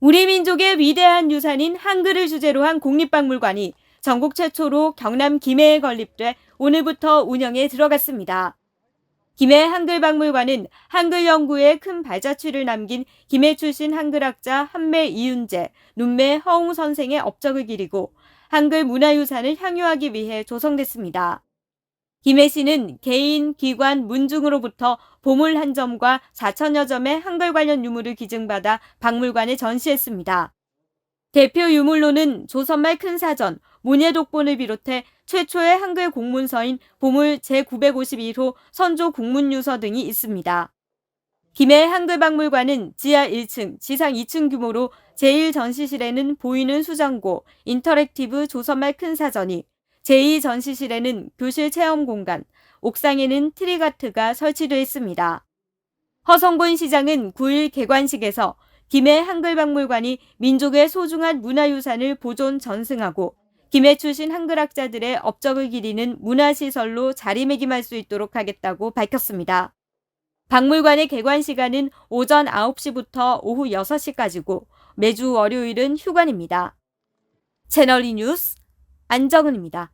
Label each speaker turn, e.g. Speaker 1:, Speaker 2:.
Speaker 1: 우리 민족의 위대한 유산인 한글을 주제로 한 국립박물관이 전국 최초로 경남 김해에 건립돼 오늘부터 운영에 들어갔습니다. 김해 한글박물관은 한글 연구에 큰 발자취를 남긴 김해 출신 한글학자 한매 이윤재, 눈매 허웅 선생의 업적을 기리고 한글 문화유산을 향유하기 위해 조성됐습니다. 김해시는 개인, 기관, 문중으로부터 보물 한 점과 4천여 점의 한글 관련 유물을 기증받아 박물관에 전시했습니다. 대표 유물로는 조선말 큰 사전, 문예독본을 비롯해 최초의 한글 공문서인 보물 제951호 선조 국문유서 등이 있습니다. 김해 한글박물관은 지하 1층, 지상 2층 규모로 제1전시실에는 보이는 수정고, 인터랙티브 조선말 큰 사전이, 제2전시실에는 교실 체험 공간, 옥상에는 트리가트가 설치되어 있습니다. 허성곤 시장은 9일 개관식에서 김해 한글박물관이 민족의 소중한 문화유산을 보존 전승하고 김해 출신 한글학자들의 업적을 기리는 문화시설로 자리매김할 수 있도록 하겠다고 밝혔습니다. 박물관의 개관 시간은 오전 9시부터 오후 6시까지고 매주 월요일은 휴관입니다. 채널 E 뉴스 안정은입니다.